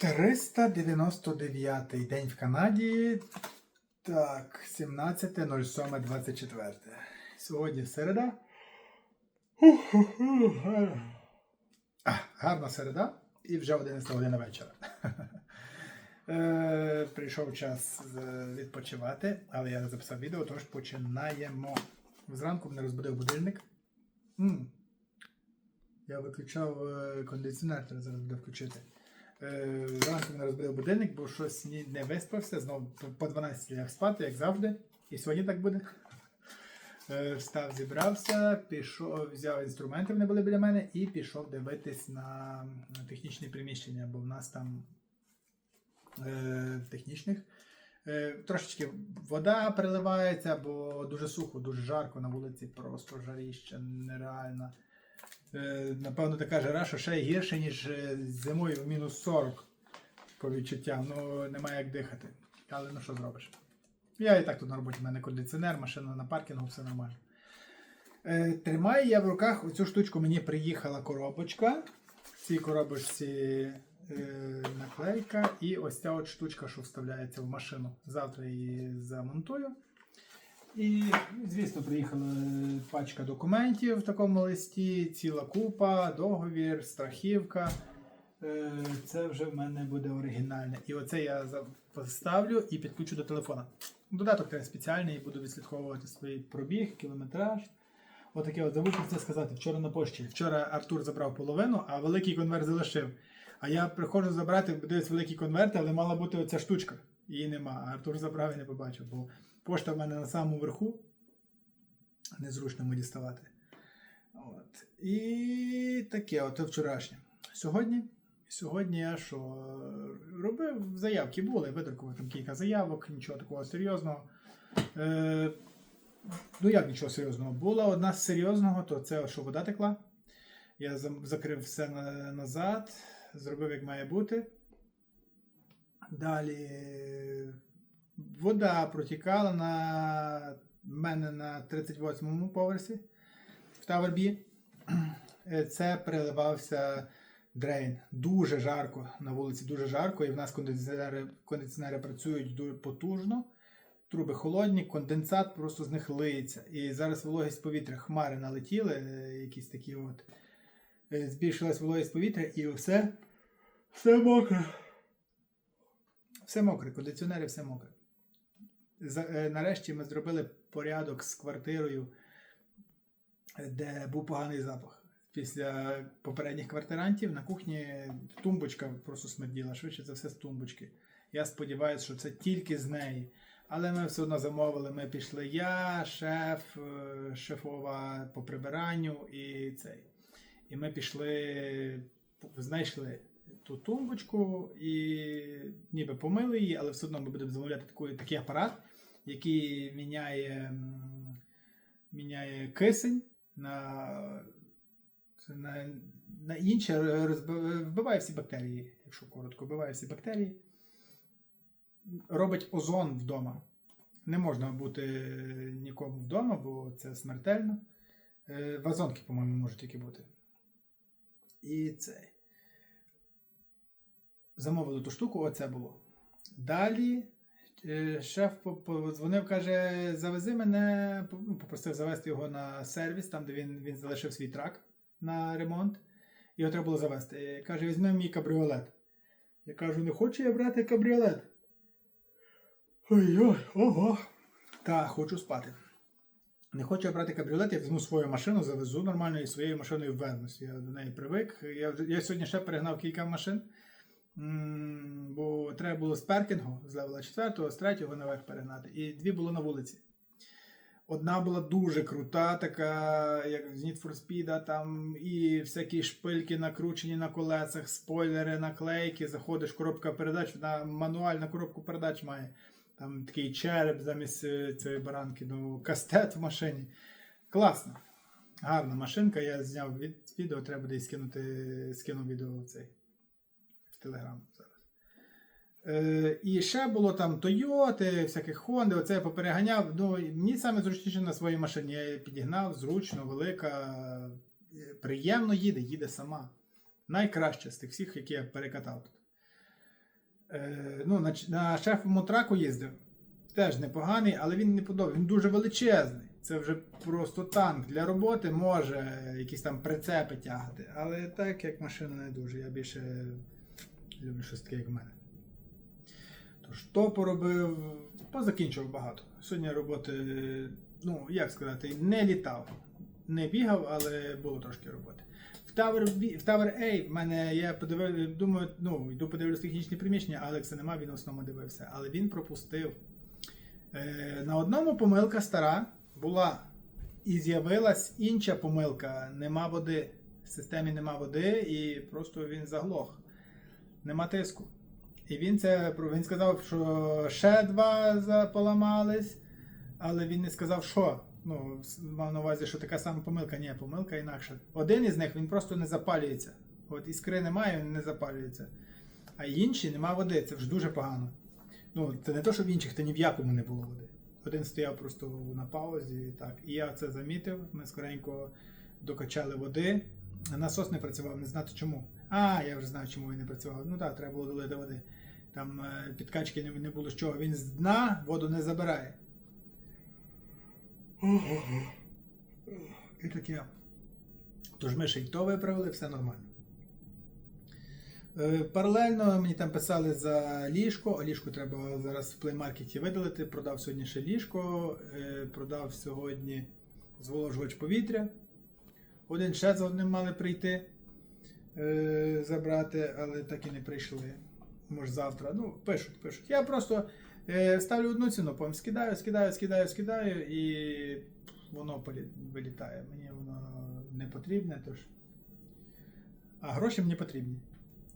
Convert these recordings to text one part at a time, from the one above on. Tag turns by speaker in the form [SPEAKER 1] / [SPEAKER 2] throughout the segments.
[SPEAKER 1] 399 день в Канаді. Так, 17.07.24. Сьогодні середа. А, гарна середа і вже 11 година вечора. Е, Прийшов час е, відпочивати, але я записав відео, тож починаємо. Зранку мене розбудив будильник. Я виключав е, кондиціонер, зараз буде включити. Е, Зранку мене розбудив будильник, бо щось не виспався, знову по- по 12 ляг спати, як завжди. І сьогодні так буде. Е, Встав, зібрався, пішов, взяв інструменти, вони були біля мене, і пішов дивитись на технічні приміщення, бо в нас там е, технічних. Е, трошечки вода приливається, бо дуже сухо, дуже жарко на вулиці, просто жаріще нереально. Е, напевно, така жара, що ще гірше, ніж е, зимою в мінус 40 по відчуттям. Ну, немає як дихати. Але ну що зробиш? Я і так тут на роботі, в мене кондиціонер, машина на паркінгу, все нормально. Е, тримаю я в руках оцю штучку, мені приїхала коробочка. В цій коробочці наклейка і ось ця от штучка, що вставляється в машину. Завтра її замонтую. І, звісно, приїхала пачка документів в такому листі, ціла купа, договір, страхівка. Е, Це вже в мене буде оригінальне. І оце я поставлю і підключу до телефона. Додаток треба спеціальний, буду відслідковувати свій пробіг, кілометраж. Отаке от забув це сказати. Вчора на пошті. Вчора Артур забрав половину, а великий конверт залишив. А я приходжу забрати, дивись, великий конверт, але мала бути оця штучка. Її нема. А Артур забрав і не побачив, бо пошта в мене на самому верху. Незручно йому діставати. От. І таке, от вчорашнє. Сьогодні. Сьогодні я що робив заявки були, видрукував там кілька заявок, нічого такого серйозного. Е, ну як нічого серйозного? Була одна з серйозного, то це що вода текла. Я закрив все назад, зробив як має бути. Далі вода протікала на мене на 38-му поверсі в B. Е, Це переливався дрейн. Дуже жарко на вулиці, дуже жарко, і в нас кондиціонери, кондиціонери працюють дуже потужно. Труби холодні, конденсат просто з них лиється. І зараз вологість повітря, хмари налетіли, е, якісь такі от. Е, Збільшилась вологість повітря і все, все мокре. Все мокре, кондиціонери все мокре. Е, Нарешті ми зробили порядок з квартирою, де був поганий запах. Після попередніх квартирантів на кухні тумбочка просто смерділа, швидше за все з тумбочки. Я сподіваюся, що це тільки з неї. Але ми все одно замовили. Ми пішли я, шеф, е, шефова по прибиранню і цей. І ми пішли, знайшли ту тумбочку і ніби помили її, але все одно ми будемо замовляти таку, такий апарат, який міняє, міняє кисень на, на, на інше, розби- вбиває всі бактерії, якщо коротко, вбиває всі бактерії. Робить озон вдома. Не можна бути нікому вдома, бо це смертельно. Е, Вазонки, по-моєму, можуть тільки бути. І цей. Замовили ту штуку, оце було. Далі е, шеф по- подзвонив, каже: завези мене, ну, попросив завести його на сервіс, там, де він, він залишив свій трак на ремонт. Його треба було завести. Е, Каже, візьми мій кабріолет. Я кажу, не хочу я брати кабріолет. Ой-ой, ого. Та, хочу спати. Не хочу я брати кабріолет, я візьму свою машину, завезу нормально і своєю машиною вернусь. Я до неї привик. Я, я сьогодні ще перегнав кілька машин, бо треба було з паркінгу, з левела 4, з 3 наверх перегнати. І дві було на вулиці. Одна була дуже крута, така, як з Need for Speed, там і всякі шпильки накручені на колесах, спойлери, наклейки, заходиш, коробка передач, вона мануальна коробку передач має. Там такий череп замість е, цієї баранки, ну, кастет в машині. Класно. Гарна машинка, я зняв від, відео, треба буде скинути, скину відео в цей Телеграм зараз. Е, і ще було там Toyota, всяких Honda, оце я попереганяв. Ну, мені саме зручніше на своїй машині. Я її підігнав, зручно, велика, е, приємно їде, їде сама. Найкраще з тих всіх, які я перекатав тут. Е, ну, на, на шефовому траку їздив. Теж непоганий, але він не подобається. Він дуже величезний. Це вже просто танк. Для роботи може якісь там прицепи тягати. Але так як машина не дуже. Я більше люблю щось таке, як в мене. Тож то поробив, позакінчував багато. Сьогодні роботи, ну як сказати, не літав. Не бігав, але було трошки роботи. В Tower, B, в A в мене я подивив, думаю, ну, йду подивлюсь технічні приміщення, Алекса нема, він в основному дивився. Але він пропустив. Е, на одному помилка стара була. І з'явилась інша помилка. Нема води. В системі нема води, і просто він заглох. Нема тиску. І він це він сказав, що ще два поламались, але він не сказав, що. Ну, мав на увазі, що така сама помилка. Ні, помилка інакша. Один із них він просто не запалюється. От іскри немає, він не запалюється. А інші нема води, це вже дуже погано. Ну, це не то, що в інших, та ні в якому не було води. Один стояв просто на паузі, так. І я це замітив. Ми скоренько докачали води. Насос не працював, не знати чому. А, я вже знаю, чому він не працював. Ну так, треба було долити води. Там е, підкачки не, було з чого. Він з дна воду не забирає. І таке. Тож ми ще й то виправили, все нормально. Е, Паралельно мені там писали за ліжко, а ліжко треба зараз в плеймаркеті видалити. Продав сьогодні ще ліжко, е, продав сьогодні зволожувач повітря. Один ще за одним мали прийти е, забрати, але так і не прийшли. Може завтра. Ну, пишуть, пишуть. Я просто е, ставлю одну ціну, потім скидаю, скидаю, скидаю, скидаю, і воно вилітає. Мені воно не потрібне, тож. А гроші мені потрібні.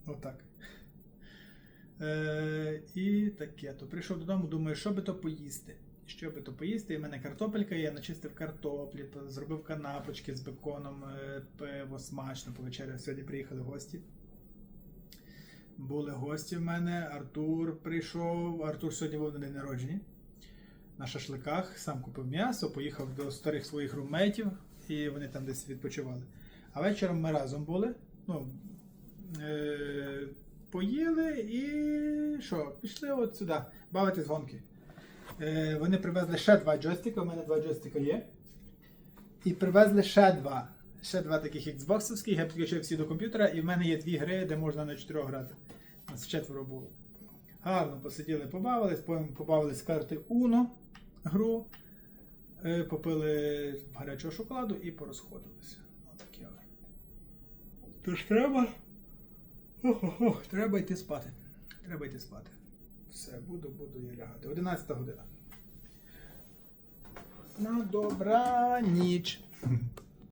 [SPEAKER 1] Отак. Е, і таке. То прийшов додому, думаю, що би то поїсти. Що би то поїсти? І в мене картопелька, я начистив картоплі, зробив канапочки з беконом, е, пиво смачно повечеряв. Сьогодні приїхали гості. Були гості в мене. Артур прийшов. Артур сьогодні був на день народження. На шашликах сам купив м'ясо, поїхав до старих своїх румейтів, і вони там десь відпочивали. А вечором ми разом були. Ну, е, поїли і що? Пішли от сюди, бавитись в гонки. Е, вони привезли ще два джойстика, у мене два джойстика є. І привезли ще два. Ще два таких Xboxовських, я підключив всі до комп'ютера, і в мене є дві гри, де можна на чотирьох грати. У нас четверо було. Гарно посиділи, побавились, потім побавились з карти Uno гру, е, попили гарячого шоколаду і порозходилися. Отаке. от. Тож треба. Ох-ох-ох, треба йти спати. Треба йти спати. Все, буду, буду я лягати. 11 година. На добра ніч.